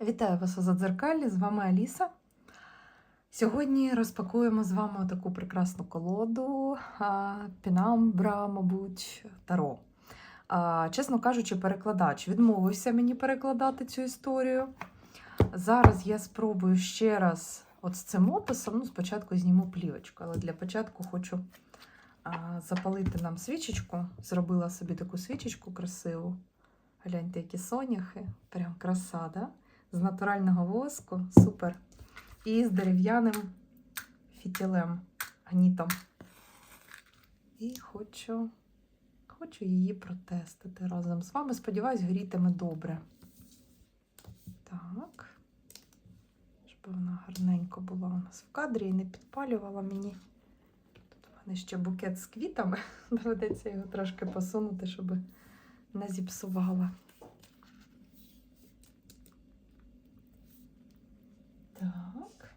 Вітаю вас у Задзеркалі, з вами Аліса. Сьогодні розпакуємо з вами таку прекрасну колоду Пінамбра, мабуть, Таро. Чесно кажучи, перекладач відмовився мені перекладати цю історію. Зараз я спробую ще раз от з цим описом. Ну, спочатку зніму плівочку, але для початку хочу запалити нам свічечку. Зробила собі таку свічечку красиву. Гляньте, які соняхи, прям краса, да? З натурального воску, супер. І з дерев'яним фітілем, гнітом. І хочу, хочу її протестити разом з вами. Сподіваюсь, горітиме добре. Так. Щоб вона гарненько була у нас в кадрі і не підпалювала мені. Тут у мене ще букет з квітами. Доведеться його трошки посунути, щоб не зіпсувала. Так.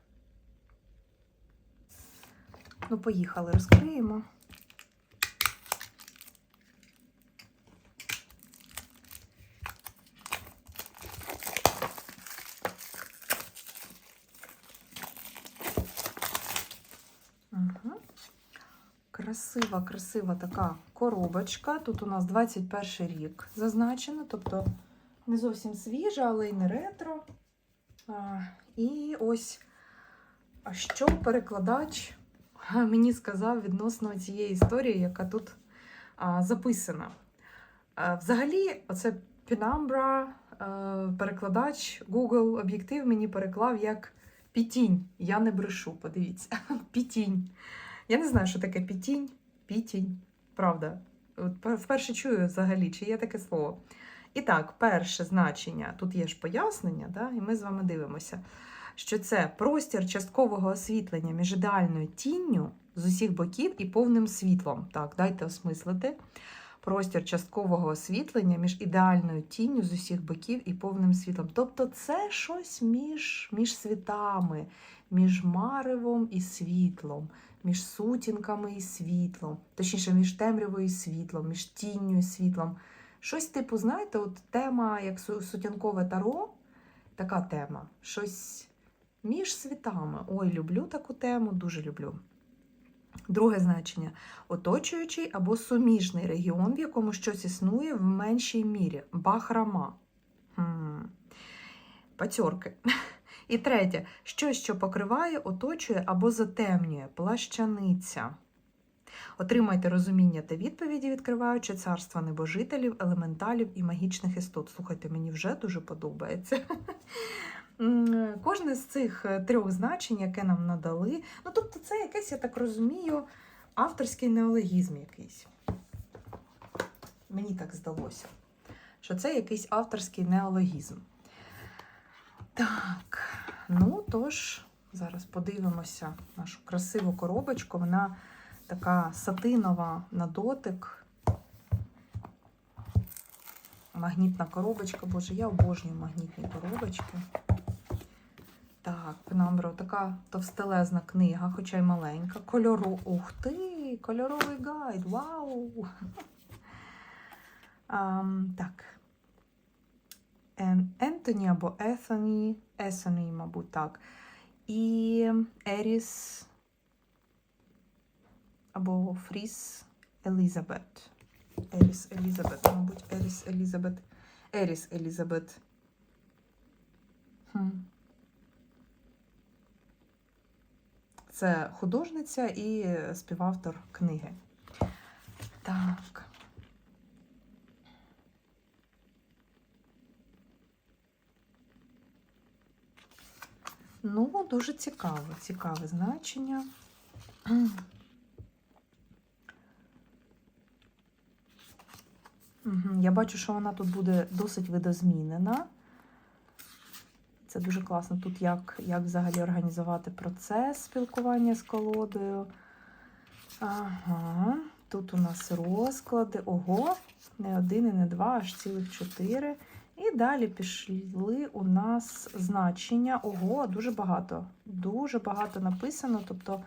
Ну, поїхали, розкриємо. Красива, красива така коробочка. Тут у нас 21 рік зазначено, тобто не зовсім свіжа, але й не ретро. А, і ось, що перекладач мені сказав відносно цієї історії, яка тут записана. Взагалі, оце Penumbra, перекладач Google об'єктив мені переклав як пітінь. Я не брешу, подивіться. Пітінь. Я не знаю, що таке пітінь, пітінь. Правда. Вперше чую взагалі, чи є таке слово. І так, перше значення, тут є ж пояснення, да? і ми з вами дивимося, що це простір часткового освітлення між ідеальною тінню з усіх боків і повним світлом. Так, дайте осмислити. Простір часткового освітлення між ідеальною тінню з усіх боків і повним світлом. Тобто це щось між, між світами, між маревом і світлом, між сутінками і світлом, точніше, між темрявою і світлом, між тінню і світлом. Щось типу, знаєте, от тема, як сутінкове таро, така тема. Щось між світами. Ой, люблю таку тему, дуже люблю. Друге значення оточуючий або суміжний регіон, в якому щось існує в меншій мірі. Бахрама. Пацьорки. І третє щось, що покриває, оточує або затемнює. Плащаниця. Отримайте розуміння та відповіді, відкриваючи царства небожителів, елементалів і магічних істот. Слухайте, мені вже дуже подобається. Кожне з цих е, трьох значень, яке нам надали, ну тобто, це якесь, я так розумію, авторський неологізм якийсь. Мені так здалося, що це якийсь авторський неологізм. Так, ну тож, зараз подивимося нашу красиву коробочку. Вона така сатинова на дотик. Магнітна коробочка. Боже, я обожнюю магнітні коробочки. Так, Пенамбро, така товстелезна книга, хоча й маленька. Кольору. Ух ти! Кольоровий гайд! Вау! Ам, так. Ен- Ентоні або Ethony, Есоні, мабуть, так. І Еріс або Фріс Елізабет. Еріс Елізабет, мабуть, Еріс Елізабет. Еріс Елізабет. Хм. Це художниця і співавтор книги. Так. Ну, дуже цікаво, цікаве значення. Я бачу, що вона тут буде досить видозмінена. Це дуже класно. Тут як, як взагалі організувати процес спілкування з колодою. Ага, тут у нас розклади. Ого, не один і не два, аж цілих чотири. І далі пішли у нас значення. Ого, дуже багато. Дуже багато написано. Тобто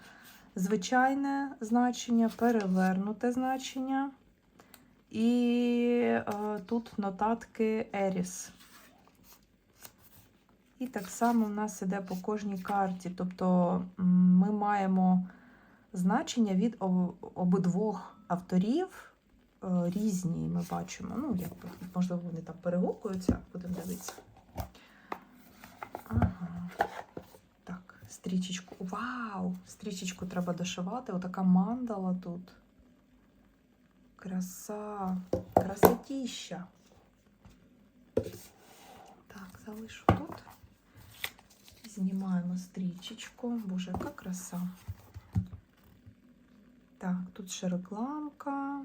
звичайне значення, перевернуте значення. І е, тут нотатки Еріс. І так само в нас іде по кожній карті. Тобто ми маємо значення від обидвох авторів е, різні, ми бачимо. Ну, якби, можливо, вони там перегукуються, будемо дивитися. Ага. Так, стрічечку. Вау! Стрічечку треба дошивати. Отака мандала тут. Краса, красотіща. Так, залишу тут. Знімаємо стрічечку. Боже, яка краса. Так, тут ще рекламка.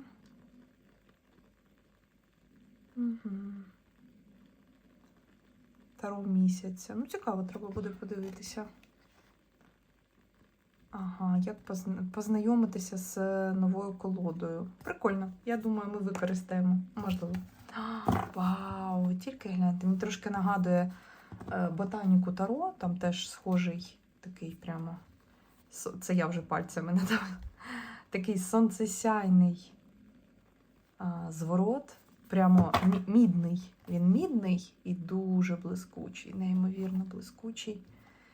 Угу. Таро місяця. Ну, цікаво, треба буде подивитися. Ага, як познайомитися з е, новою колодою. Прикольно. Я думаю, ми використаємо. Можливо. Вау! Тільки гляньте. Мені трошки нагадує ботаніку Таро, там теж схожий такий прямо. Це я вже пальцями не. Такий сонцесяйний а, зворот. Прямо мідний. Він мідний і дуже блискучий, неймовірно блискучий,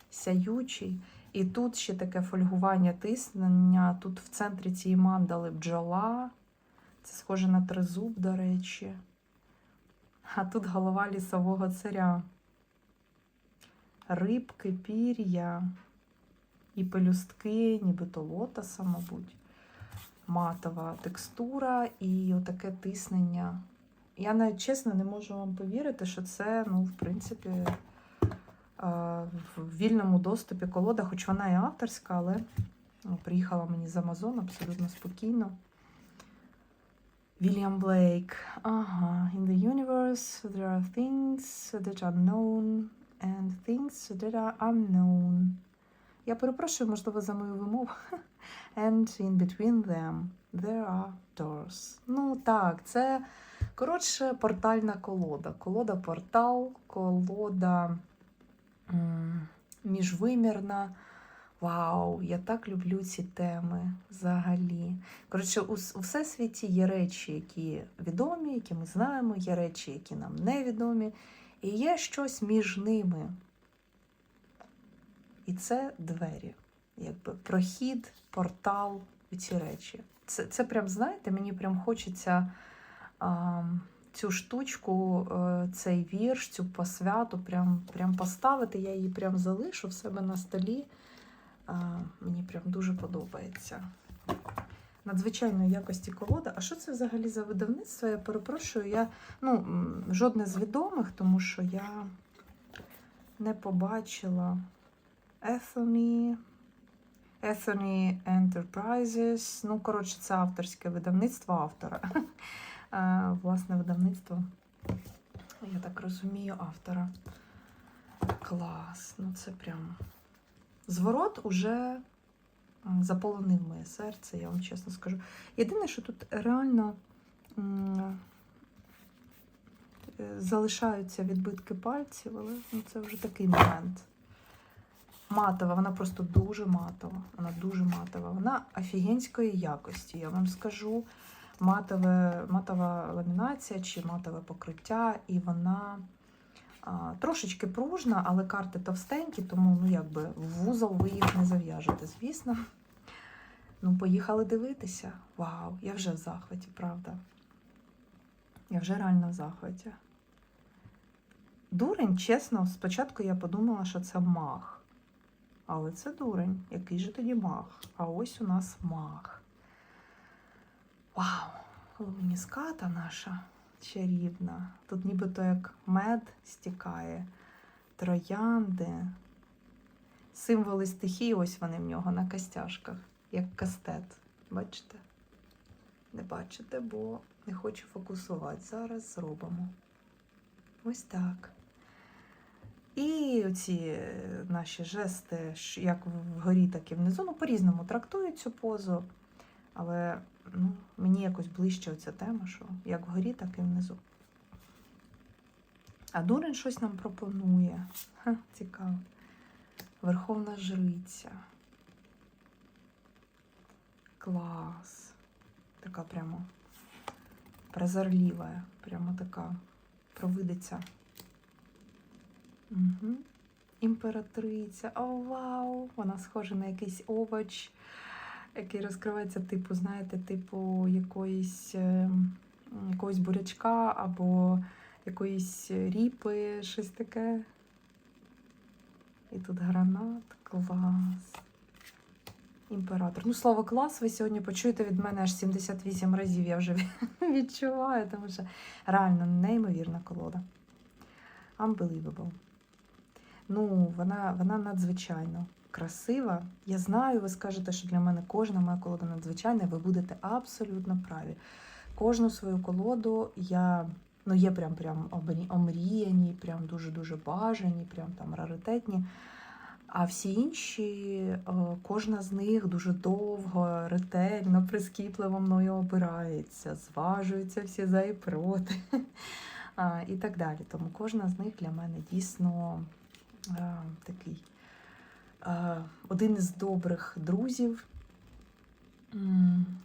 сяючий. І тут ще таке фольгування тиснення. Тут в центрі цієї мандали бджола. Це схоже на тризуб, до речі. А тут голова лісового царя. Рибки, пір'я і пелюстки, нібито лотоса, мабуть. Матова текстура і отаке тиснення. Я навіть чесно не можу вам повірити, що це, ну, в принципі, е, в вільному доступі колода, хоч вона і авторська, але приїхала мені з Амазон абсолютно спокійно. Вільям Блейк. Ага. In the universe there are things that are known and things that are unknown. Я перепрошую, можливо, за мою вимову. And in between them there are doors. Ну так, це коротше портальна колода. Колода портал, колода міжвимірна. Вау, я так люблю ці теми взагалі. Коротше, у, у всесвіті є речі, які відомі, які ми знаємо, є речі, які нам невідомі, і є щось між ними. І це двері, якби прохід, портал у ці речі. Це, це прям, знаєте, мені прям хочеться а, цю штучку, е, цей вірш, цю посвяту прям, прям поставити. Я її прям залишу в себе на столі. А, мені прям дуже подобається. Надзвичайної якості колода. А що це взагалі за видавництво? Я перепрошую, я ну, жодне з відомих, тому що я не побачила Ethony, Ethony Enterprises. Ну, коротше, це авторське видавництво автора. Е, Власне видавництво, я так розумію, автора. Клас. Ну, це прям. Зворот уже заполонив моє серце, я вам чесно скажу. Єдине, що тут реально е, залишаються відбитки пальців, але ну, це вже такий момент. Матова, вона просто дуже матова. Вона дуже матова. Вона офігенської якості, я вам скажу. Матове, матова ламінація чи матове покриття, і вона трошечки пружна, але карти товстенькі, тому ну, якби, в вузол ви їх не зав'яжете, звісно. Ну, поїхали дивитися. Вау, я вже в захваті, правда. Я вже реально в захваті. Дурень, чесно, спочатку я подумала, що це маг. Але це дурень. Який же тоді маг? А ось у нас маг. Вау! Луміската наша чарівна. Тут нібито як мед стікає, троянди. Символи стихії, ось вони в нього на костяшках, як кастет. Бачите? Не бачите, бо не хочу фокусувати. Зараз зробимо. Ось так. І оці наші жести, як вгорі, так і внизу, ну, по-різному трактують цю позу. Але ну, мені якось ближче оця тема, що як вгорі, так і внизу. А Дурень щось нам пропонує. Ха, цікаво. Верховна жриця. Клас. Така прямо прозорлива, прямо така провидиця. Угу. імператриця. О, вау! Вона схожа на якийсь овоч, який розкривається, типу, знаєте, типу якоїсь, е, якогось бурячка або якоїсь ріпи, щось таке. І тут гранат, клас. Імператор. Ну, слово клас, ви сьогодні почуєте від мене аж 78 разів. Я вже відчуваю, тому що реально неймовірна колода. Unbelievable. Ну, вона, вона надзвичайно красива. Я знаю, ви скажете, що для мене кожна моя колода надзвичайна, ви будете абсолютно праві. Кожну свою колоду я. Ну, є прям прям омріяні, прям дуже-дуже бажані, прям там раритетні. А всі інші, е, кожна з них дуже довго, ретельно, прискіпливо мною обирається, зважуються всі за і проти. І так далі. Тому кожна з них для мене дійсно е, такий один із добрих друзів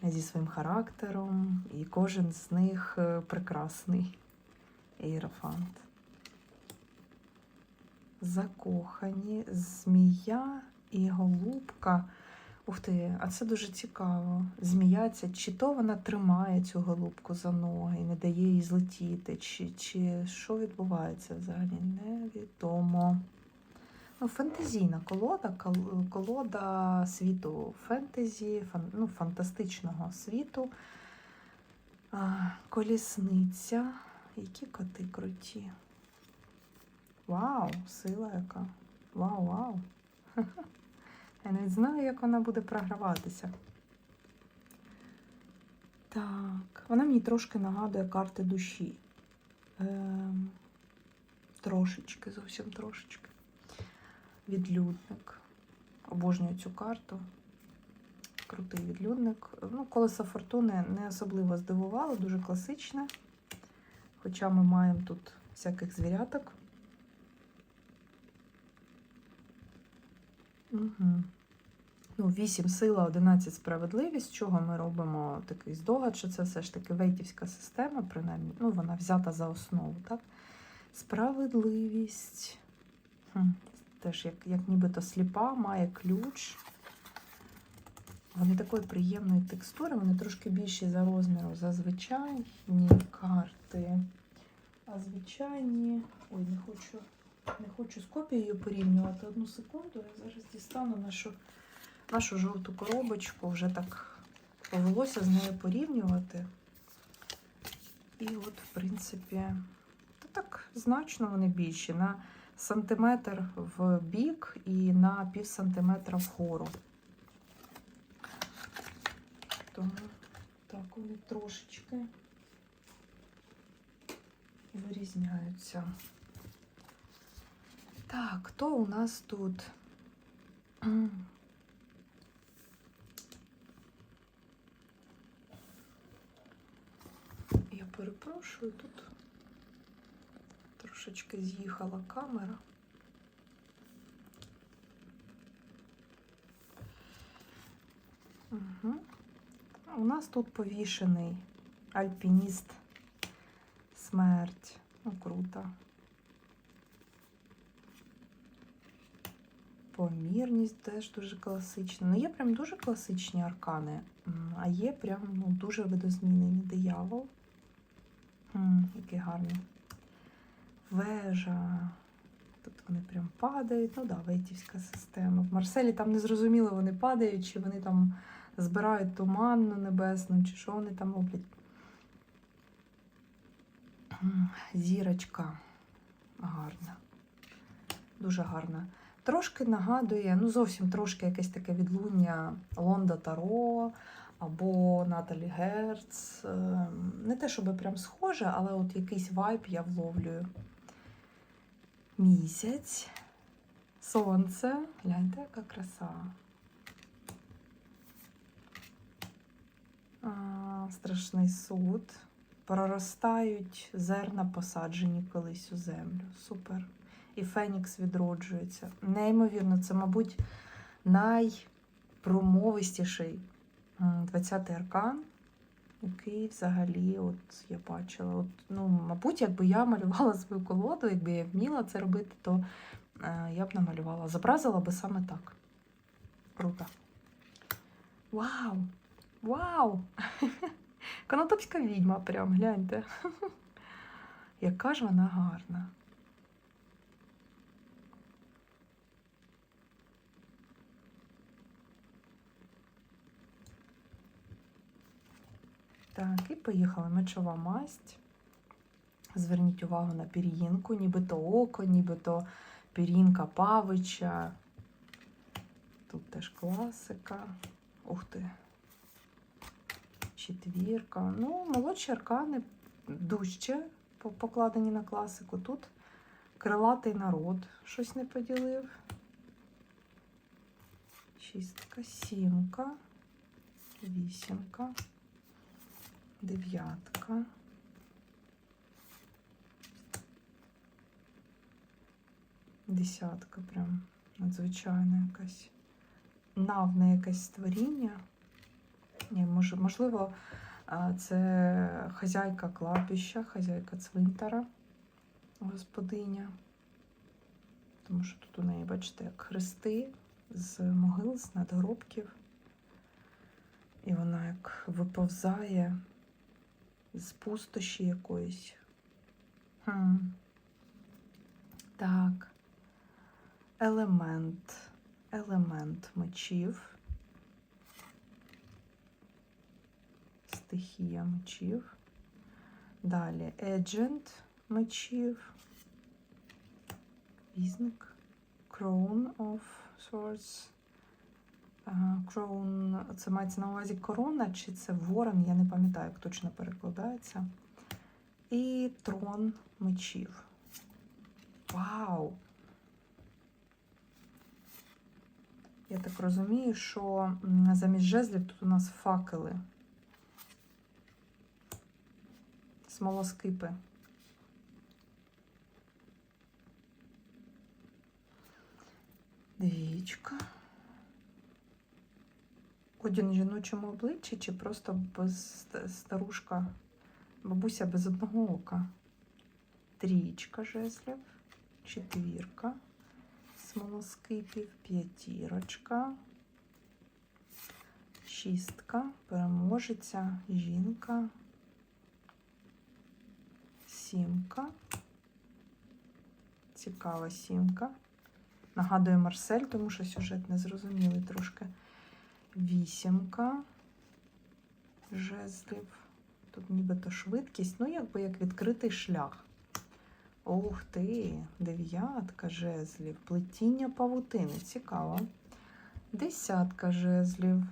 зі своїм характером, і кожен з них е, прекрасний іерофант. Закохані, змія і голубка. Ух ти, а це дуже цікаво. Змія чи то вона тримає цю голубку за ноги і не дає їй злетіти, чи, чи що відбувається взагалі, невідомо. Ну, фентезійна колода, колода світу фентезі, ну, фантастичного світу. Колісниця. Які коти круті. Вау, сила яка. Вау, вау. Я навіть знаю, як вона буде програватися. Так, вона мені трошки нагадує карти душі. Ем, трошечки, зовсім трошечки. Відлюдник. Обожнюю цю карту. Крутий відлюдник. Ну, колесо фортуни не особливо здивувало, дуже класичне. Хоча ми маємо тут всяких звіряток. Угу. Ну, 8 сила, 11 справедливість. Чого ми робимо такий здогад, що це все ж таки вейтівська система, принаймні, ну, вона взята за основу, так? Справедливість. Хм. Теж як, як нібито сліпа, має ключ. Вони такої приємної текстури, вони трошки більші за розміром за звичайні карти. А звичайні. Ой, не хочу, не хочу з копією порівнювати. Одну секунду. Я зараз дістану нашу, нашу жовту коробочку. Вже так повелося з нею порівнювати. І от, в принципі, та так значно вони більші. На сантиметр в бік і на пів сантиметра вгору. Тому так вони трошечки вирізняються. Так, хто у нас тут? Я перепрошую, тут трошечки з'їхала камера. Угу. У нас тут повішений альпініст смерть. Ну, круто. Помірність теж дуже класична. Ну, є прям дуже класичні аркани, а є прям ну, дуже видозмінені диявол. М, Який гарний. Вежа. Тут вони прям падають. Ну да, вейтівська система. В Марселі там не зрозуміло, вони падають, чи вони там збирають туманну небесну, чи що вони там роблять. Зірочка гарна. Дуже гарна. Трошки нагадує, ну зовсім трошки якесь таке відлуння Лонда Таро або Наталі Герц. Ем, Не те, щоб прям схоже, але от якийсь вайб я вловлюю. Місяць, сонце. Гляньте, яка краса. А, страшний суд. Проростають зерна, посаджені колись у землю. Супер. І Фенікс відроджується. Неймовірно, це, мабуть, найпромовистіший 20-й аркан, який взагалі от я бачила. От, ну, Мабуть, якби я малювала свою колоду, якби я вміла це робити, то е, я б намалювала. Зобразила би саме так. Круто. Вау! Вау! Конотопська відьма, прям гляньте. Яка ж вона гарна. Так, і поїхала мечова масть. Зверніть увагу на пір'їнку, нібито око, нібито пір'їнка павича. Тут теж класика. Ух ти. Четвірка. Ну, молодші аркани дужче покладені на класику. Тут крилатий народ щось не поділив. Шістка, сімка, вісімка, дев'ятка. Десятка прям надзвичайна якась. Навне якесь створіння. Ні, може, можливо, це хазяйка кладбища, хазяйка цвинтара, господиня. Тому що тут у неї, бачите, як хрести з могил, з надгробків. І вона як виповзає з пустощі якоїсь. Хм. Так. Елемент. Елемент мечів. Стихія мечів. Далі Agent мечів. Візник. Crown of Swords. Ага, Crown, це мається на увазі корона, чи це ворон, я не пам'ятаю, як точно перекладається. І трон мечів. Вау! Я так розумію, що замість жезлів тут у нас факели. Смолоскипи. Двічка. Одін жіночому обличчі чи просто без старушка, бабуся без одного ока. Трічка жезлів, четвірка, смолоскипів, п'ятірочка, шістка, переможеця, жінка, сімка. Цікава сімка. Нагадує Марсель, тому що сюжет незрозумілий трошки. Вісімка жезлів. Тут нібито швидкість, ну якби як відкритий шлях. Ух ти, дев'ятка жезлів, плетіння павутини. Цікаво. Десятка жезлів.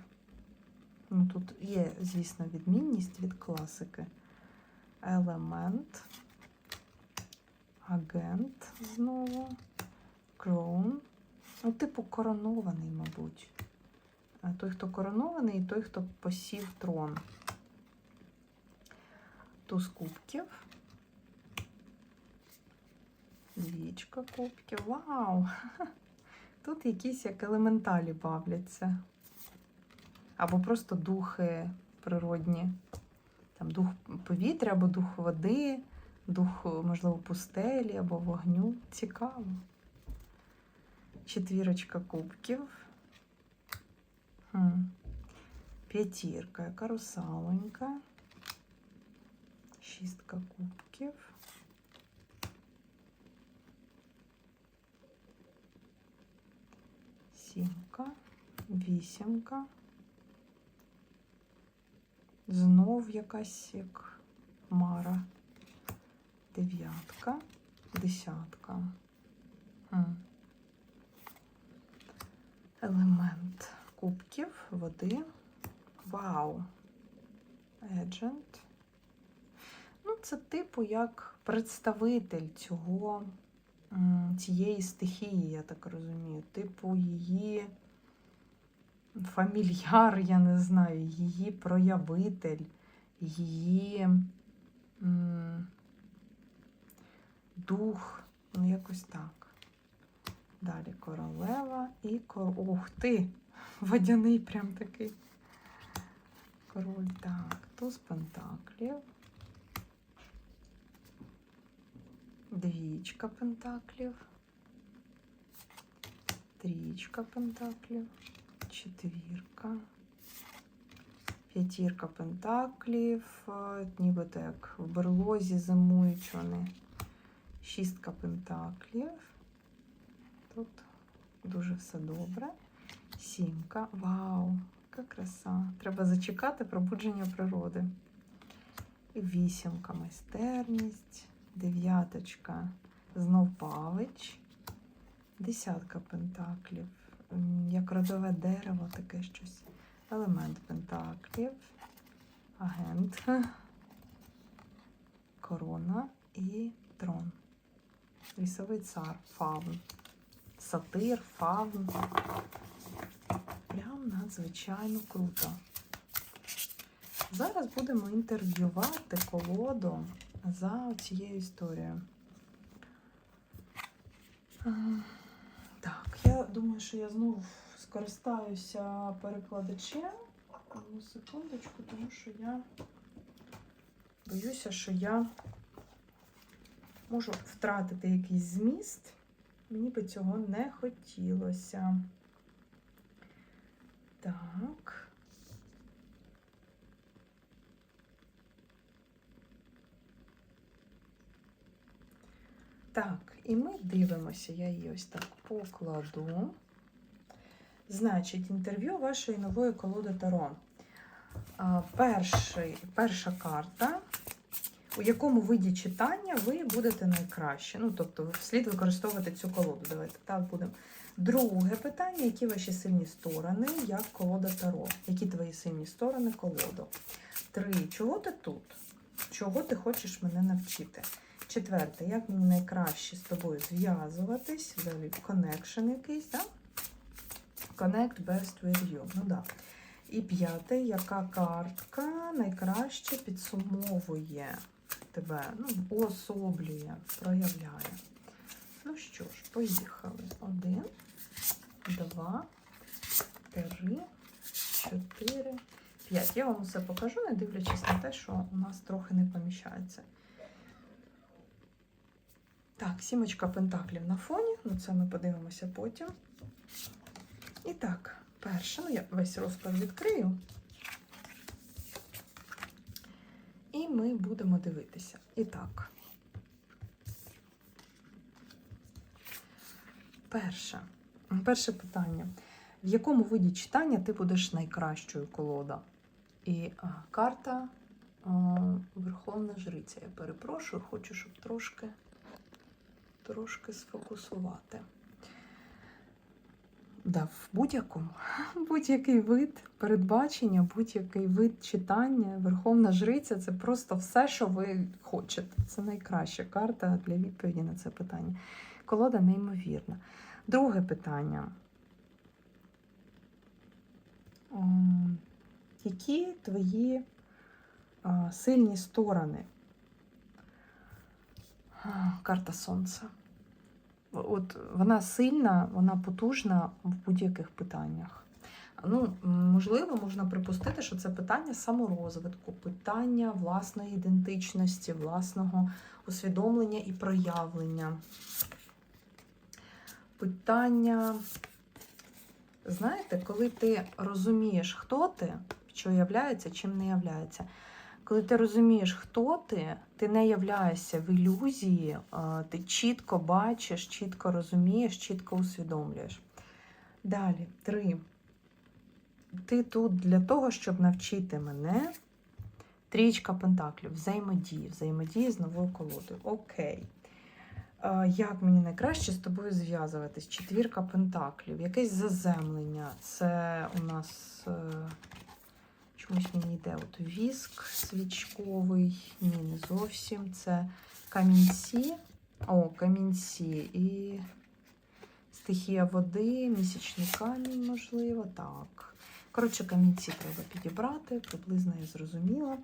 Ну, тут є, звісно, відмінність від класики. Елемент. Агент знову. Кроун. Ну, типу коронований, мабуть. А Той, хто коронований, і той, хто посів трон. Туз кубків. Двічка кубків. Вау! Тут якісь як елементалі бавляться. Або просто духи природні. Там дух повітря, або дух води, дух, можливо, пустелі або вогню. Цікаво. Четвірочка кубків. П'ятірка, яка русаленька. Шістка кубків. Сімка, вісімка. Знов якась як мара. Дев'ятка, десятка. Елемент кубків, води. Вау. Еджент. Ну, це типу як представитель цього, цієї стихії, я так розумію. Типу її фамільяр, я не знаю, її проявитель, її м, дух, ну якось так. Далі королева і кор... Ух ти! Водяний прям такий. Король, так, туз пентаклів. Двічка пентаклів. трієчка пентаклів, четвірка, п'ятірка пентаклів, е, нібито як в берлозі зимують вони. Шістка пентаклів. Тут дуже все добре. Сімка. Вау, яка краса. Треба зачекати пробудження природи. Вісімка майстерність. Дев'яточка знов павич. Десятка пентаклів. Як родове дерево, таке щось. Елемент пентаклів. Агент. Корона і трон. Лісовий цар, фавн. Сатир, фавн. Прям надзвичайно круто. Зараз будемо інтерв'ювати колоду за цією історією. Так, я думаю, що я знову скористаюся перекладачем. Одну секундочку, тому що я боюся, що я можу втратити якийсь зміст. Мені би цього не хотілося. Так. Так, і ми дивимося, я її ось так покладу. Значить, інтерв'ю вашої нової колоди Таро. Перший, перша карта, у якому виді читання ви будете найкраще. Ну, тобто, слід використовувати цю колоду. Давайте так будемо. Друге питання: які ваші сильні сторони, як колода Таро? Які твої сильні сторони колоду? Три. Чого ти тут? Чого ти хочеш мене навчити? Четверте, як мені найкраще з тобою зв'язуватись? Взагалі, connection якийсь, так? Connect best with you. Ну да. І п'яте, яка картка найкраще підсумовує тебе, ну, уособлює, проявляє. Ну що ж, поїхали. Один, два, три, чотири, п'ять. Я вам усе покажу, не дивлячись на те, що у нас трохи не поміщається. Так, сімочка пентаклів на фоні, ну це ми подивимося потім. І так, перше, ну я весь розклад відкрию. І ми будемо дивитися. І так. Перше. Перше питання. В якому виді читання ти будеш найкращою колода? І карта а, Верховна Жриця. Я перепрошую, хочу, щоб трошки, трошки сфокусувати. Да, в будь-якому, будь-який вид передбачення, будь-який вид читання, Верховна Жриця це просто все, що ви хочете. Це найкраща карта для відповіді на це питання. Колода неймовірна. Друге питання. Ем, Які твої сильні сторони? Карта Сонця. От вона сильна, вона потужна в будь-яких питаннях. Ну, можливо, можна припустити, що це питання саморозвитку, питання власної ідентичності, власного усвідомлення і проявлення. Питання, знаєте, коли ти розумієш, хто ти, що являється, чим не являється. Коли ти розумієш, хто ти, ти не являєшся в ілюзії, ти чітко бачиш, чітко розумієш, чітко усвідомлюєш. Далі, три. Ти тут для того, щоб навчити мене. Трічка пентаклів, взаємодії, взаємодії з новою колодою. Окей. А, Як мені найкраще з тобою зв'язуватись? Четвірка пентаклів, якесь заземлення. Це у нас. е, Чомусь мені йде от віск свічковий. Ні, не зовсім. Це камінці. О, камінці і стихія води, місячний камінь, можливо. Так. Коротше, камінці треба підібрати, приблизно я зрозуміла.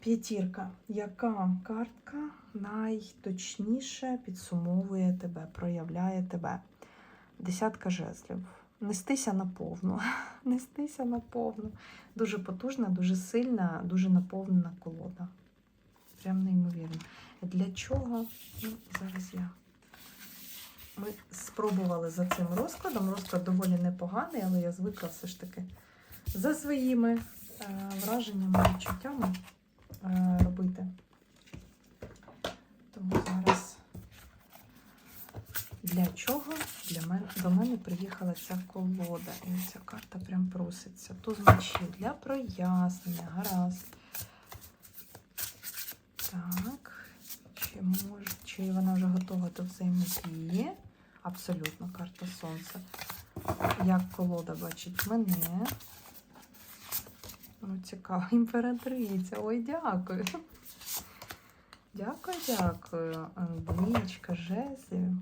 П'ятірка. Яка картка найточніше підсумовує тебе, проявляє тебе? Десятка жезлів. Нестися наповну. Нестися наповну. Дуже потужна, дуже сильна, дуже наповнена колода. Прям неймовірно. Для чого? Ну, зараз я ми спробували за цим розкладом. Розклад доволі непоганий, але я звикла все ж таки за своїми е, враженнями, відчуттями робити. Тому зараз для чого для мене, до мене приїхала ця колода. І ця карта прям проситься. Туз мечів для прояснення, гаразд. Так. Чи може, чи вона вже готова до взаємодії? Абсолютно карта сонця. Як колода бачить мене. Ну, цікаво, імператриця. Ой, дякую. Дякую, дякую. Двічка, жезлів.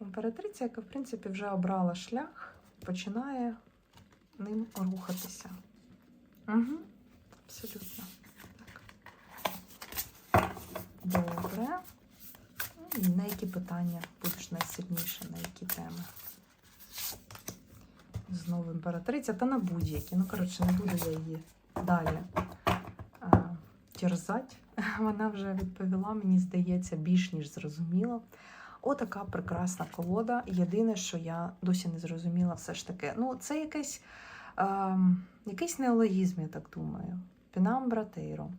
Імператриця, яка, в принципі, вже обрала шлях, починає ним рухатися. Угу. Абсолютно. Так. Добре. Ну, на які питання будеш найсильніше, на які теми? Знову імператриця, та на будь-які. Ну, коротше, не буду я її далі а, терзати. Вона вже відповіла, мені здається, більш ніж зрозуміло. Отака прекрасна колода. Єдине, що я досі не зрозуміла, все ж таки. Ну, це якийсь, е, якийсь неологізм, я так думаю. Пенамбра Тейро.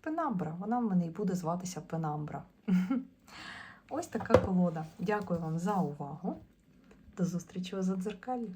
Пенамбра, вона в мене і буде зватися Пенамбра. Ось така колода. Дякую вам за увагу. До зустрічі у задзеркалі.